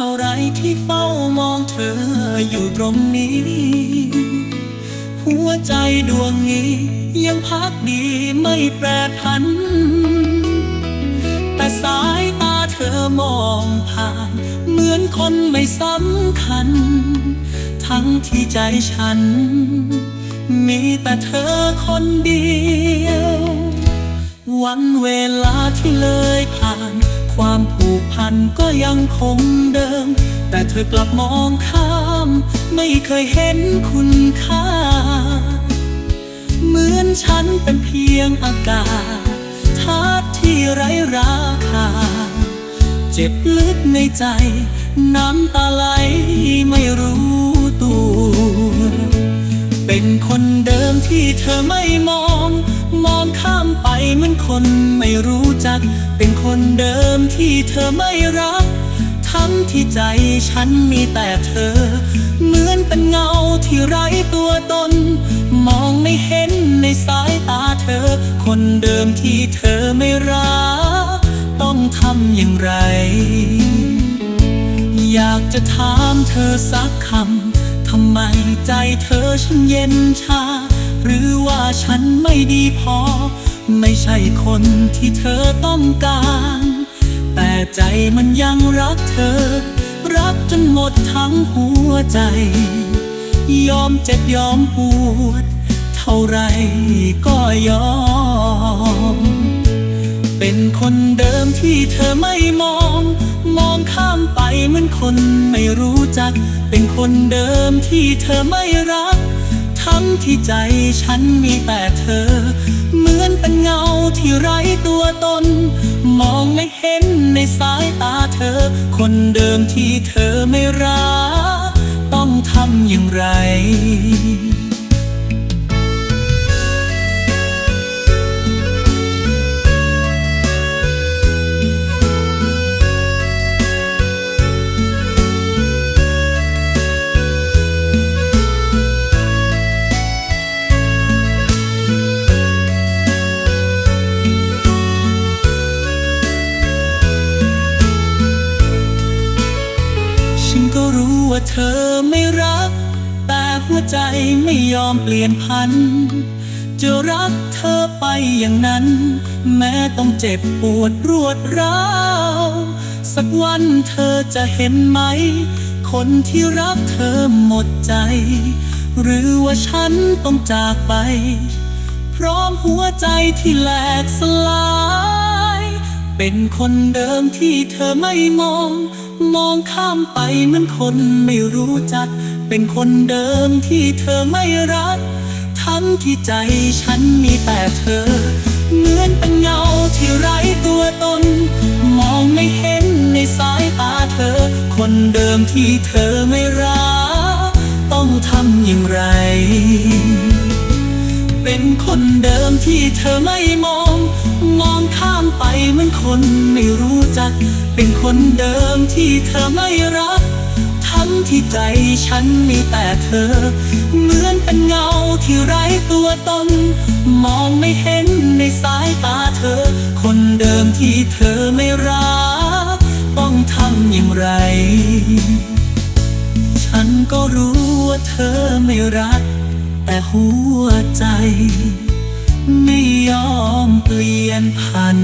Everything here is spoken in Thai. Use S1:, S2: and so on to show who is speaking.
S1: ท่าไรที่เฝ้ามองเธออยู่ตรงนี้ หัวใจดวงนี้ยังพักดีไม่แปรผัน แต่สายตาเธอมองผ่าน เหมือนคนไม่สำคัญ ทั้งที่ใจฉัน มีแต่เธอคนเดียว วันเวลาที่เลยผ่าน ความผูกพันก็ยังคงเดิม แต่เธอกลับมองข้าม ไม่เคยเห็นคุณค่า เหมือนฉันเป็นเพียงอากาศธาตุที่ไร้ราคา เจ็บลึกในใจ น้ำตาไหลไม่รู้ตัว เป็นคนเดิมที่เธอไม่มอง มองข้ามไปเหมือนคนไม่รู้จัก เป็นคนเดิมที่เธอไม่รัก ทั้งที่ใจฉันมีแต่เธอ เหมือนเป็นเงาที่ไร้ตัวตน มองไม่เห็นในสายตาเธอ คนเดิมที่เธอไม่รัก ต้องทำอย่างไร อยากจะถามเธอสักคำำไมใจเธอฉันเย็นชา หรือว่าฉันไม่ดีพอ ไม่ใช่คนที่เธอต้องการ แต่ใจมันยังรักเธอ รักจนหมดทั้งหัวใจ ยอมเจ็บยอมปวด เท่าไรก็ยอม เป็นคนเดิมที่เธอไม่มอง มองข้ามไปเหมือนคนไม่รู้จัก เป็นคนเดิมที่เธอไม่รัก ทั้งที่ใจฉันมีแต่เธอ เหมือนเป็นเงาที่ไร้ตัวตน มองไม่เห็นในสายตาเธอ คนเดิมที่เธอไม่รัก ต้องทำอย่างไร รู้ว่าเธอไม่รัก แต่หัวใจไม่ยอมเปลี่ยนพัน จะรักเธอไปอย่างนั้น แม้ต้องเจ็บปวดรวดร้าว สักวันเธอจะเห็นไหม คนที่รักเธอหมดใจ หรือว่าฉันต้องจากไป พร้อมหัวใจที่แหลกสลาย เป็นคนเดิมที่เธอไม่มอง มองข้ามไปเหมือนคนไม่รู้จัก เป็นคนเดิมที่เธอไม่รัก ทั้งที่ใจฉันมีแต่เธอ เหมือนเป็นเงาที่ไร้ตัวตน มองไม่เห็นในสายตาเธอ คนเดิมที่เธอ เป็นคนเดิมที่เธอไม่มอง มองข้ามไปเหมือนคนไม่รู้จัก เป็นคนเดิมที่เธอไม่รัก ทั้งที่ใจฉันมีแต่เธอ เหมือนเป็นเงาที่ไร้ตัวตน มองไม่เห็นในสายตาเธอ คนเดิมที่เธอไม่รัก ต้องทำอย่างไร ฉันก็รู้ว่าเธอไม่รัก แต่หัวใจ ไม่ยอมเปลี่ยนพัน